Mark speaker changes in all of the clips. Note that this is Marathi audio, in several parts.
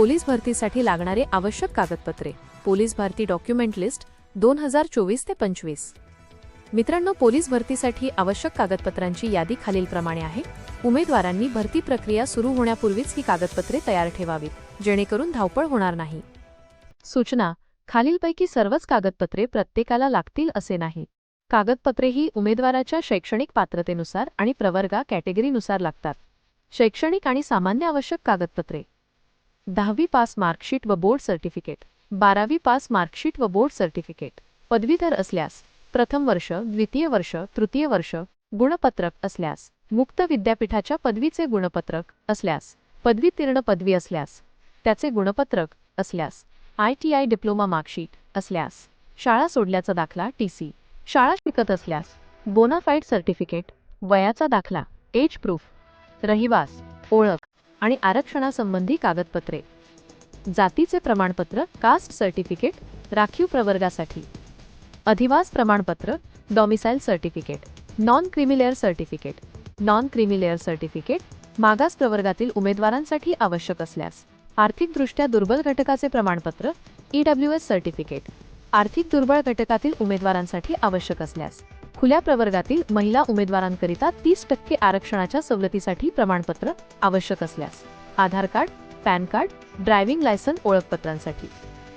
Speaker 1: पोलीस भरतीसाठी लागणारे आवश्यक कागदपत्रे. पोलीस भरती डॉक्युमेंट लिस्ट दोन हजार चोवीस ते पंचवीस. मित्रांनो पोलीस भरतीसाठी आवश्यक कागदपत्रांची यादी खालीलप्रमाणे आहे. उमेदवारांनी भरती प्रक्रिया सुरू होण्यापूर्वीच ही कागदपत्रे तयार ठेवावीत जेणेकरून धावपळ होणार नाही. सूचना खालीलपैकी सर्वच कागदपत्रे प्रत्येकाला लागतील असे नाही. कागदपत्रे ही उमेदवाराच्या शैक्षणिक पात्रतेनुसार आणि प्रवर्गा कॅटेगरीनुसार लागतात. शैक्षणिक आणि सामान्य आवश्यक कागदपत्रे. दहावी पास मार्कशीट व बोर्ड सर्टिफिकेट. बारावी पास मार्कशीट व बोर्ड सर्टिफिकेट. पदवीधर असल्यास प्रथम वर्ष द्वितीय वर्ष तृतीय वर्ष गुणपत्रक असल्यास मुक्त विद्यापीठाच्या पदवीचे गुणपत्रक असल्यास पदवीतीर्ण पदवी असल्यास त्याचे गुणपत्रक असल्यास I T I diploma marksheet असल्यास शाळा सोडल्याचा दाखला टी सी. शाळा शिकत असल्यास बोनाफाईड सर्टिफिकेट वयाचा दाखला एज प्रूफ रहिवास ओळख. आणि आरक्षणासंबंधी कागदपत्रे. जातीचे प्रमाणपत्र कास्ट सर्टिफिकेट राखीव प्रवर्गासाठी. अधिवास प्रमाणपत्र domicile certificate non creamy layer certificate non creamy layer certificate मागास प्रवर्गातील उमेदवारांसाठी आवश्यक असल्यास. आर्थिकदृष्ट्या दुर्बल घटकाचे प्रमाणपत्र ईडब्ल्यू एस सर्टिफिकेट आर्थिक दुर्बळ घटकातील उमेदवारांसाठी आवश्यक असल्यास. खुल्या प्रवर्गातील महिला उमेदवारांकरिता तीस टक्के आरक्षणाच्या सवलतीसाठी प्रमाणपत्र आवश्यक असल्यास Aadhaar card PAN card driving licence ओळखपत्रांसाठी.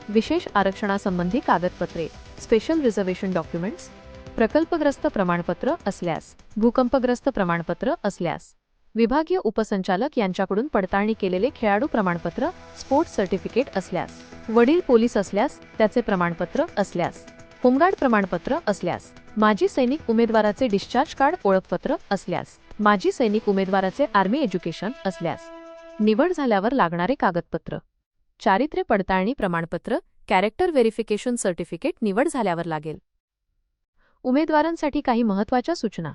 Speaker 1: विशेष आरक्षणासंबंधी कागदपत्रे स्पेशल रिझर्वेशन डॉक्युमेंट्स प्रकल्पग्रस्त प्रमाणपत्र असल्यास भूकंपग्रस्त प्रमाणपत्र असल्यास. विभागीय उपसंचालक यांच्याकडून पडताळणी केलेले खेळाडू प्रमाणपत्र स्पोर्ट्स सर्टिफिकेट असल्यास. वडील पोलीस असल्यास त्याचे प्रमाणपत्र असल्यास. होमगार्ड प्रमाणपत्र असल्यास माजी सैनिक उमेदवाराचे डिस्चार्ज कार्ड ओळखपत्र असल्यास माजी सैनिक उमेदवाराचे आर्मी एज्युकेशन असल्यास निवड झाल्यावर लागणारे कागदपत्र चारित्र्य पडताळणी प्रमाणपत्र कॅरेक्टर व्हेरिफिकेशन सर्टिफिकेट निवड झाल्यावर लागेल. उमेदवारांसाठी काही महत्त्वाच्या सूचना.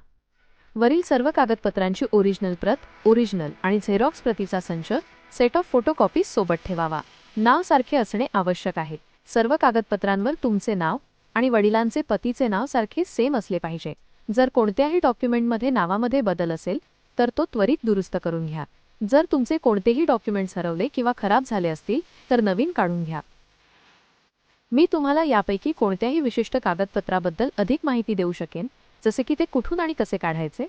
Speaker 1: वरील सर्व कागदपत्रांची ओरिजिनल प्रत ओरिजिनल आणि झेरॉक्स प्रतीचा संच सेट ऑफ फोटोकॉपीज सोबत ठेवावा. नाव सारखे असणे आवश्यक आहे. सर्व कागदपत्रांवर तुमचे नाव आणि वडिलांचे पतीचे नाव सारखे सेम असले पाहिजे. जर कोणत्याही डॉक्युमेंटमध्ये नावामध्ये बदल असेल तर तो त्वरित दुरुस्त करून घ्या. जर तुमचे कोणतेही डॉक्युमेंट्स हरवले किंवा खराब झाले असतील तर नवीन काढून घ्या. मी तुम्हाला यापैकी कोणत्याही विशिष्ट कागदपत्राबद्दल अधिक माहिती देऊ शकेन जसे की ते कुठून आणि कसे काढायचे?